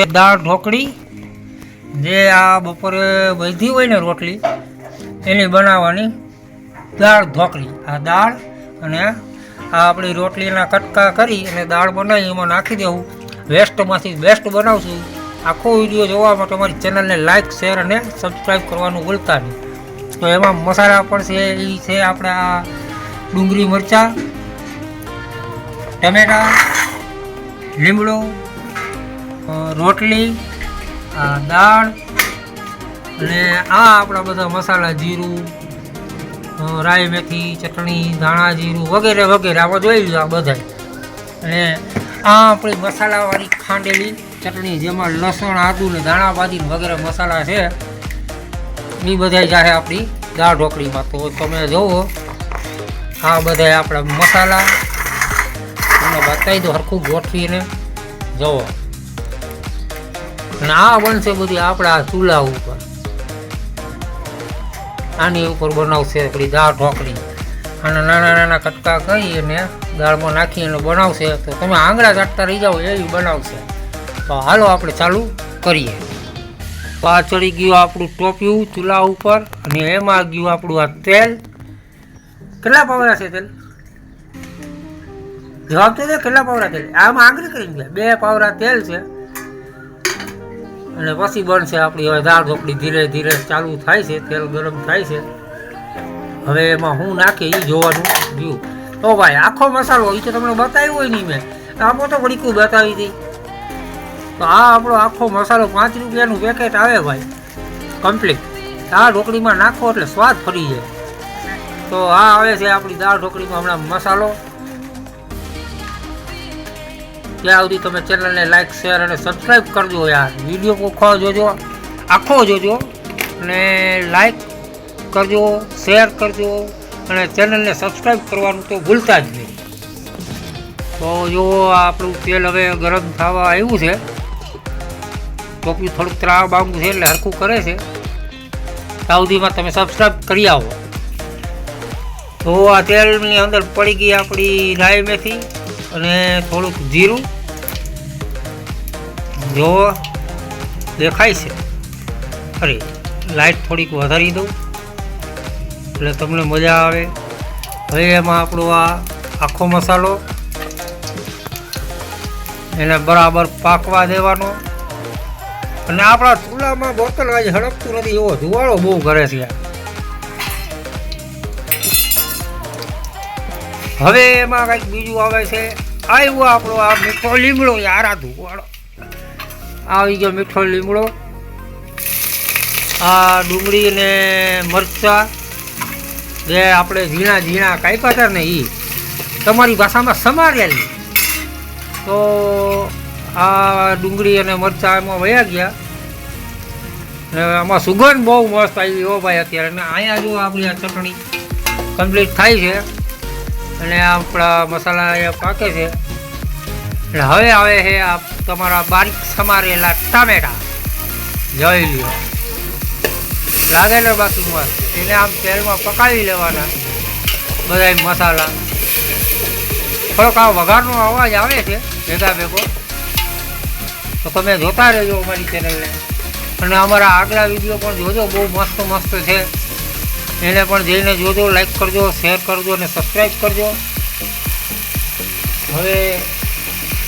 એ દાળ ઢોકળી, જે આ બપોરે વધી હોય ને રોટલી, એની બનાવવાની દાળ ઢોકળી. આ દાળ અને આ આપણી રોટલીના કટકા કરી અને દાળ બનાવી, એમાં નાખી દેવું. વેસ્ટમાંથી બેસ્ટ બનાવશું. આખો વીડિયો જોવા માટે અમારી ચેનલને લાઇક શેર અને સબસ્ક્રાઈબ કરવાનું ભૂલતા નહીં. તો એમાં મસાલા પણ છે, એ છે આપણા ડુંગળી મરચાં, ટમેટા, લીમડો રોટલી આ દાળ અને આ આપણા બધા મસાલા જીરું રાઈ મેથી, ચટણી, ધાણા જીરું વગેરે વગેરે આપણે જોઈ લીધું આ બધા અને આ આપણી મસાલાવાળી ખાંડેલી ચટણી જેમાં લસણ, આદુ ને દાણા બાદી વગેરે મસાલા છે એ બધા જાય આપણી દાળ ઢોકળીમાં. તો તમે જુઓ આ બધા આપણા મસાલા. તમને બતાવી દો સરખું ગોઠવીને. જુઓ અને આ બનશે બધી આપણા ચૂલા ઉપર. આની ઉપર બનાવશે આપણી દાળ ઢોકળી. અને નાના નાના કટકા કરી અને દાળમાં નાખી અને બનાવશે. તો તમે આંગળા ચાટતા રહી જાઓ, એવી બનાવશે. તો હાલો આપણે ચાલુ કરીએ. તો આ ચડી ગયું આપણું ટોપિયું ચૂલા ઉપર અને એમાં ગયું આપણું આ તેલ. કેટલા પાવડા છે તેલ? જવાબ તો કેટલા પાવડા તેલ? આમાં આંગળી કરીને બે પાવડા તેલ છે. અને પછી બનશે આપણી હવે દાળ ઢોકળી ધીરે ધીરે ચાલુ થાય છે, તેલ ગરમ થાય છે. હવે એમાં હું નાખે એ જોવાનું રહ્યું તો ભાઈ, આખો મસાલો એ તો તમને બતાવ્યો હોય નહીં મેં. આપો તો વળીકું બતાવી હતી તો આ આપણો આખો મસાલો પાંચ રૂપિયાનું પેકેટ આવે ભાઈ કમ્પ્લીટ આ ઢોકળીમાં નાખો એટલે સ્વાદ ફરી જાય. તો આ આવે છે આપણી દાળ ઢોકળીમાં હમણાં મસાલો. ત્યાં સુધી તમે ચેનલને લાઇક શેર અને સબસ્ક્રાઈબ કરજો યાર. વીડિયો કોખો જોજો, આખો જોજો અને લાઇક કરજો શેર કરજો અને ચેનલને સબસ્ક્રાઈબ કરવાનું તો ભૂલતા જ નહીં. તો જો આપણું તેલ હવે ગરમ થવા આવ્યું છે. ટોપિયું થોડુંક ત્રાવ બાંગું છે એટલે હરખું કરે છે. ત્યાં સુધીમાં તમે સબસ્ક્રાઈબ કરી આવો. તો આ તેલની અંદર પડી ગઈ આપણી રાય મેથી. અને થોડુંક જીરું જો દેખાય છે. અરે લાઈટ થોડીક વધારી દઉં. એટલે તમને મજા આવે. હવે એમાં આપણો આ આખો મસાલો એને બરાબર પાકવા દેવાનો. અને આપણા ચૂલામાં બોતલ આજે હડકતું નથી. એવો ધુવાળો બહુ કરે છે. હવે એમાં કંઈક બીજું આવે છે. આવ્યો આપણો આ મીઠો લીમડો યાર ધુવાળો આવી ગયો મીઠો લીમડો. આ ડુંગળી ને મરચાં જે આપણે ઝીણા ઝીણા કાપ્યા હતા ને એ તમારી ભાષામાં સમારેલી તો આ ડુંગળી અને મરચાં એમાં વયા ગયા. ને આમાં સુગંધ બહુ મસ્ત આવી ઓ ભાઈ અત્યારે. અને અહીંયા જો આપણી આ ચટણી કમ્પ્લીટ થાય છે. અને આપણા મસાલા અહીંયા પાકે છે. એટલે હવે આવે છે આ તમારા બારીક સમારેલા ટામેટા. જોઈ લ્યો. લાગેલો બાકી મસ્ત. એને આમ તેલમાં પકાવી લેવાના બધા મસાલા. થોડોક આ વઘારનો અવાજ આવે છે, ભેગા ભેગો. તો તમે જોતા રહેજો અમારી ચેનલને. અને અમારા આગલા વીડિયો પણ જોજો, બહુ મસ્ત મસ્ત છે. એને પણ જઈને જોજો લાઈક કરજો શેર કરજો અને સબસ્ક્રાઈબ કરજો. હવે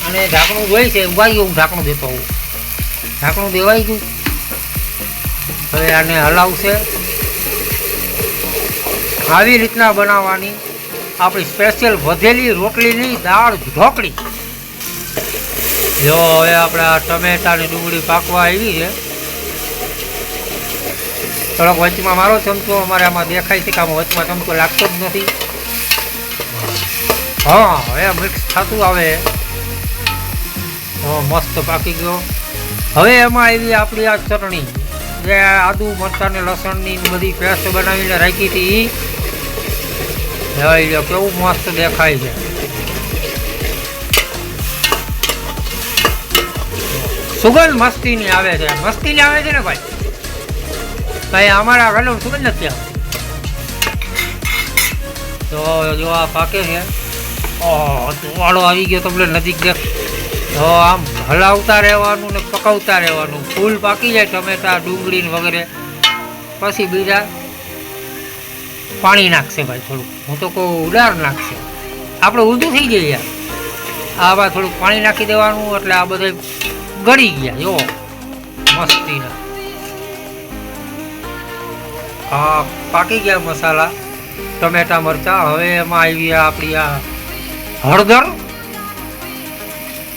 આને ઢાંકણું જોઈ છે ઉભાઈ હું ઢાંકણું દેતો હોઉં. ઢાંકણું દેવાઈ ગયું. હવે આને હલાવશે. આવી રીતના બનાવવાની આપણી સ્પેશિયલ વધેલી રોટલીની દાળ ઢોકળી. જો હવે આપણા ટમેટાની ડુંગળી પાકવા આવી છે થોડોક વચમાં મારો ચમચો, અમારે આમાં દેખાય છે કે આમાં વચમાં ચમચો લાગતો જ નથી. હા, હવે મિક્સ થતું આવે. મસ્ત પાકી ગયો. હવે એમાં આવી આપણી આ ચટણી. જે આદુ, મરચાં ને લસણની બધી પેસ્ટ બનાવીને રાખી હતી એ કેવું મસ્ત દેખાય છે. સુગંધ મસ્તીની આવે છે. મસ્તીની આવે છે ને ભાઈ? ભાઈ અમારા ઘરનું સુગંધ નથી તો જો આ પાકે છે. ઓહ વાળો આવી ગયો તમને નજીક દેખ તો આમ હલાવતા રહેવાનું ને પકાવતા રહેવાનું. ફૂલ પાકી જાય ટમેટા ડુંગળી વગેરે. પછી બીજા પાણી નાખશે ભાઈ થોડુંક. હું તો કહું ઉડાર નાખશે. આપણે ઊંધું થઈ જઈએ યાર. આવા થોડુંક પાણી નાખી દેવાનું, એટલે આ બધા ગળી ગયા. જો, મસ્તીના. હા, પાકી ગયા મસાલા. ટમેટા મરચા. હવે એમાં આવી આપણી આ હળદર.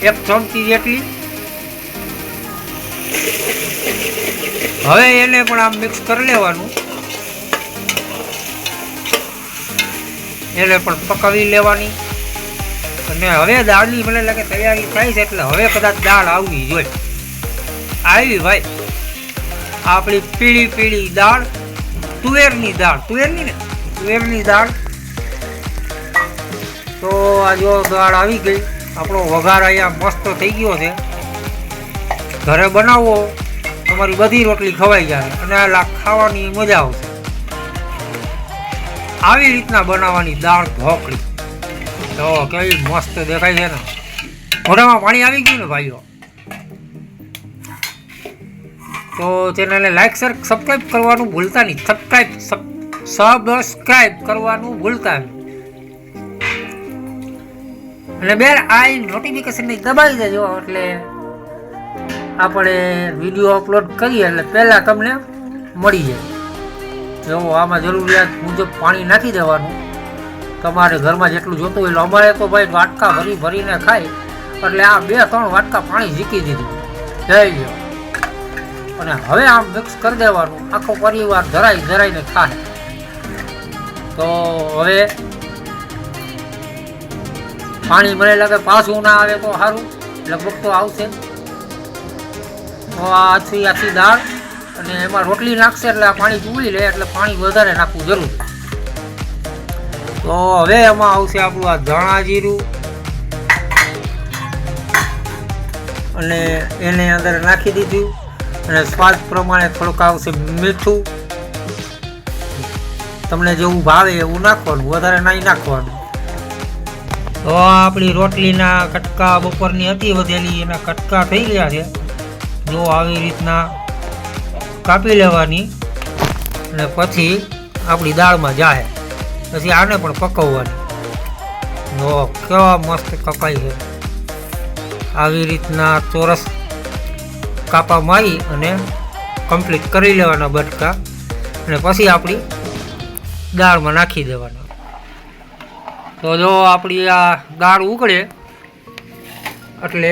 એક ચમચી જેટલી. હવે એને પણ આમ મિક્સ કરી લેવાનું. એને પણ પકાવી લેવાની. અને હવે દાળની મને લાગે તૈયારી થાય છે એટલે હવે કદાચ દાળ આવવી જોઈએ. આવી ભાઈ, આપણી પીળી પીળી દાળ તુવેરની દાળ. તુવેરની ને? તુવેરની દાળ. તો આ જો દાળ આવી ગઈ. આપણો વઘાર અહીંયા મસ્ત થઈ ગયો છે. ઘરે બનાવો. તમારી બધી રોટલી ખવાઈ જાય. અને આ ખાવાની મજા આવશે. આવી રીતના બનાવવાની દાળ ઢોકળી. તો કેવી મસ્ત દેખાય છે ને. મોઢામાં પાણી આવી ગયું ને ભાઈઓ? તો ચેનલને લાઈક શેર સબસ્ક્રાઈબ કરવાનું ભૂલતા નહીં. સબસ્ક્રાઈબ સબસ્ક્રાઈબ કરવાનું ભૂલતા નહીં. અને બેન આ નોટિફિકેશનને દબાવી દેજો, એટલે આપણે વીડિયો અપલોડ કરીએ, એટલે પહેલાં તમને મળી જાય. એવો આમાં જરૂરિયાત મુજબ પાણી નાખી દેવાનું. તમારે ઘરમાં જેટલું જોતું હોય અમારે તો ભાઈ વાટકા ભરી ભરીને ખાય. એટલે આ બે, ત્રણ વાટકા પાણી ઝીકી દીધું. જય લ્યો અને હવે આમ મિક્સ કરી દેવાનું. આખો પરિવાર ધરાઈ ધરાઈને ખાય. તો હવે પાણી મને લાગે પાછું ના આવે તો સારું. લગભગ તો આવશે. તો આ આછી આછી દાળ અને એમાં રોટલી નાખશે એટલે આ પાણી ચૂળી લે એટલે પાણી વધારે નાખવું જરૂર. તો હવે એમાં આવશે આપણું આ ધાણા જીરું. અને એને અંદર નાખી દીધું. અને સ્વાદ પ્રમાણે થોડુંક આવશે મીઠું. તમને જેવું ભાવે એવું નાખવાનું, વધારે નહીં નાખવાનું. તો આપણી રોટલીના કટકા બપોરની હતી વધેલી, એના કટકા થઈ ગયા છે. જો આવી રીતના કાપી લેવાની અને પછી આપણી દાળમાં જાય પછી આને પણ પકવવાની. જો કેવા મસ્ત કપાઈ છે. આવી રીતના ચોરસ કાપા મારી અને કમ્પ્લીટ કરી લેવાના બટકા અને પછી આપણી દાળમાં નાખી દેવાના. તો જો આપણી આ દાળ ઉકળે, એટલે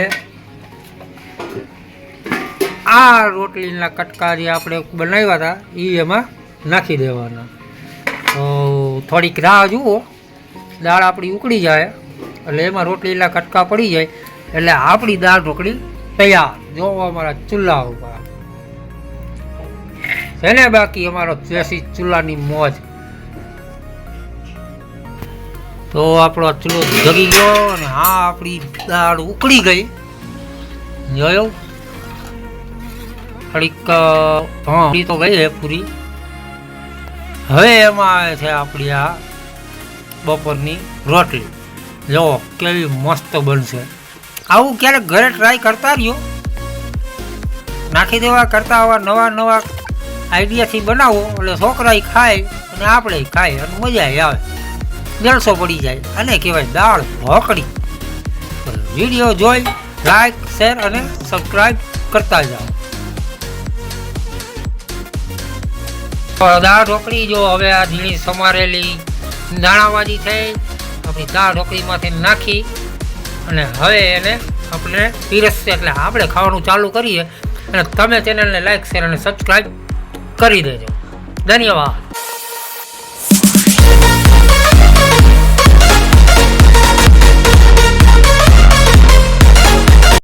આ રોટલીના કટકા જે આપણે બનાવ્યા હતા એ એમાં નાખી દેવાના. તો થોડીક રાહ જુઓ. દાળ આપણી ઉકળી જાય, એટલે એમાં રોટલીના કટકા પડી જાય, એટલે આપણી દાળ ઢોકળી તૈયાર. જો અમારા ચૂલા ઉપર છે બાકી અમારો દેશી ચૂલાની મોજ? તો આપણો ચૂલો જગી ગયો અને હા, આપણી દાળ ઉકળી ગઈ. જોયો? થોડીક હા તો ગઈ છે પૂરી. હવે એમાં આવે છે આપણી આ બપોરની રોટલી. જો, કેવી મસ્ત બનશે. આવું ક્યારેક ઘરે ટ્રાય કરતા રહ્યો? નાખી દેવા કરતા આવા નવા નવા આઈડિયાથી બનાવો. એટલે છોકરા ખાય અને આપણે ખાય અને મજા આવે. જલસો પડી જાય. અને કહેવાય દાળ ઢોકળી. વીડિયો જોઈ લાઈક શેર અને સબસ્ક્રાઈબ કરતા જાઓ. દાળ ઢોકળી જો હવે આ ઝીણી સમારેલી દાણાવાજી થઈ, આપણી દાળ ઢોકળીમાંથી નાખી અને હવે એને આપણે પીરસશે. એટલે આપણે ખાવાનું ચાલુ કરીએ. અને તમે ચેનલને લાઈક શેર અને સબસ્ક્રાઈબ કરી દેજો. ધન્યવાદ.